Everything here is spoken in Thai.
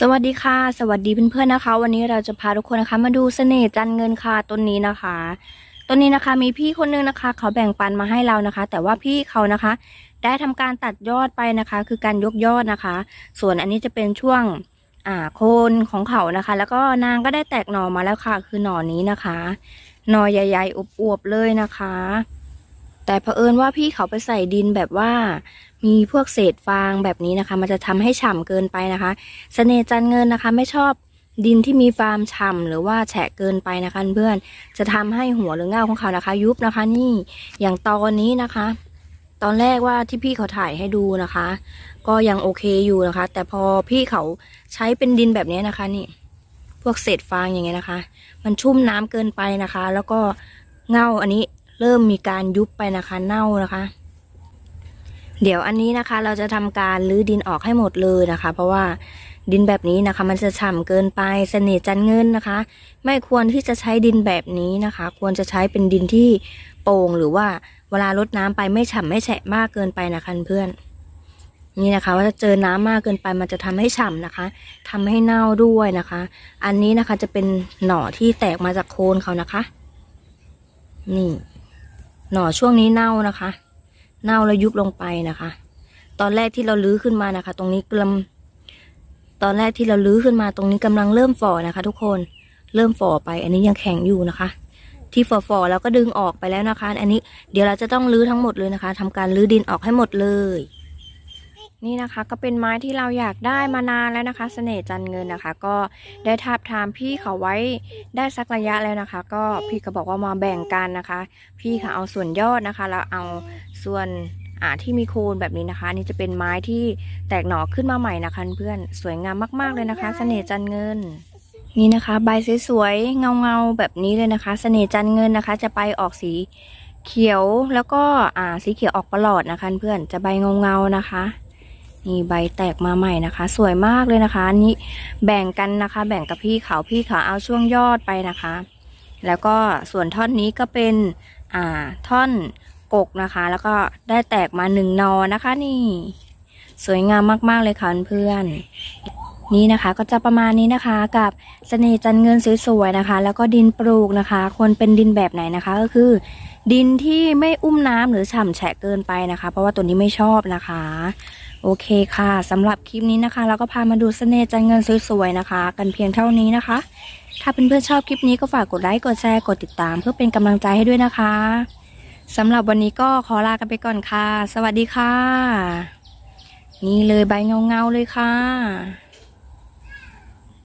สวัสดีค่ะ สวัสดีเพื่อนๆนะคะ วันนี้เราจะพาทุกคนนะคะ มาดูเสน่ห์จันเงินค่ะต้นนี้นะคะต้นนี้นะคะ มีพี่คนนึงนะคะ เขาแบ่งปันมาให้เรานะคะ แต่ว่าพี่เขานะคะ ได้ทำการตัดยอดไปนะคะ คือการยกยอดนะคะ ส่วนอันนี้จะเป็นช่วงอ่าโคนของเขานะคะ แล้วก็นางก็ได้แตกหน่อมาแล้วค่ะ คือหน่อนี้นะคะ หน่อใหญ่ ๆอวบๆเลยนะคะ แต่เผอิญว่าพี่เขาไปใส่ดินแบบว่า มีพวกเศษฟางแบบนี้นะคะ มันจะทำให้ฉ่ำเกินไปนะคะเสน่ห์จันเงินนะคะ ไม่ชอบดินที่มีฟาร์มฉ่ำหรือว่าแฉะเกินไปนะคะเพื่อนจะทำให้หัวหรือเงาของเขานะคะ ยุบนะคะ นี่อย่างตอนนี้นะคะ ตอนแรกว่าที่พี่เขาถ่ายให้ดูนะคะ ก็ยังโอเคอยู่นะคะ แต่พอพี่เขาใช้เป็นดินแบบนี้นะคะนี่ พวกเศษฟางอย่างเงี้ยนะคะ มันชุ่มน้ำเกินไปนะคะ แล้วก็เงาอันนี้ เริ่มมีการยุบไปนะคะเน่านะคะ เดี๋ยวอันนี้นะคะ เราจะทำการรื้อดินออกให้หมดเลยนะคะ เพราะว่าดินแบบนี้นะคะ มันจะฉ่ำเกินไปเสน่ห์จันเงินนะคะ ไม่ควรที่จะใช้ดินแบบนี้นะคะ ควรจะใช้เป็นดินที่โป่งหรือว่าเวลารดน้ำไปไม่ฉ่ำไม่แฉะมากเกินไปนะคะเพื่อนนี่นะคะว่าจะเจอน้ำมากเกินไปมันจะทำให้ฉ่ำนะคะทำให้เน่าด้วยนะคะ อันนี้นะคะจะเป็นหน่อที่แตกมาจากโคนเขานะคะ นี่ หน่อช่วงนี้เน่านะคะ เน่าแล้วยุบลงไปนะคะ ตอนแรกที่เราลื้อขึ้นมานะคะ ตรงนี้กำลังตอนแรกที่เราลื้อขึ้นมาตรงนี้กำลังเริ่มฝ่อนะคะ ทุกคนเริ่มฝ่อไป อันนี้ยังแข็งอยู่นะคะ ที่ฝ่อๆแล้วก็ดึงออกไปแล้วนะคะ อันนี้เดี๋ยวเราจะต้องลื้อทั้งหมดเลยนะคะทำการลื้อดินออกให้หมดเลย นี่นะคะก็เป็นไม้ที่เราอยากได้มานานแล้วนะคะเสน่ห์จันเงินนะคะ ก็ได้ทาบทามพี่เขาไว้ได้สักระยะแล้วนะคะ ก็พี่ก็บอกว่ามาแบ่งกันนะคะ พี่เขาเอาส่วนยอดนะคะแล้วเอาส่วนอ่าที่มีโคนแบบนี้นะคะ นี่จะเป็นไม้ที่แตกหน่อขึ้นมาใหม่นะคะเพื่อนสวยงามมากๆเลยนะคะเสน่ห์จันเงินนี่นะคะใบสวยๆเงาๆแบบนี้เลยนะคะเสน่ห์จันเงินนะคะ จะไปออกสีเขียวแล้วก็อ่าสีเขียวออกประหลอดนะคะ เพื่อนจะใบเงาๆนะคะ นี่ใบแตกมาใหม่นะคะ สวยมากเลยนะคะนี้แบ่งกันนะคะ แบ่งกับพี่เขาพี่เขาเอาช่วงยอดไปนะคะ แล้วก็ส่วนท่อนนี้ก็เป็นอ่าท่อนกกนะคะ แล้วก็ได้แตกมาหนึ่งนอนะคะ นี่ สวยงามมากๆเลยค่ะเพื่อนนี่นะคะก็จะประมาณนี้นะคะกับเสน่ห์จันเงินสวยๆนะคะ แล้วก็ดินปลูกนะคะควรเป็นดินแบบไหนนะคะก็คือ ดินที่ไม่อุ้มน้ำหรือฉ่ำแฉะเกินไปนะคะ เพราะว่าตัวนี้ไม่ชอบนะคะ โอเคค่ะสำหรับคลิปนี้นะคะ เราก็พามาดูเสน่ห์จันเงินสวยๆนะคะ กันเพียงเท่านี้นะคะ ถ้าเพื่อนๆชอบคลิปนี้ก็ฝากกดไลค์กดแชร์กดติดตาม เพื่อเป็นกำลังใจให้ด้วยนะคะสำหรับวันนี้ก็ขอลากันไปก่อนค่ะ สวัสดีค่ะ นี่เลยใบเงาๆเลยค่ะ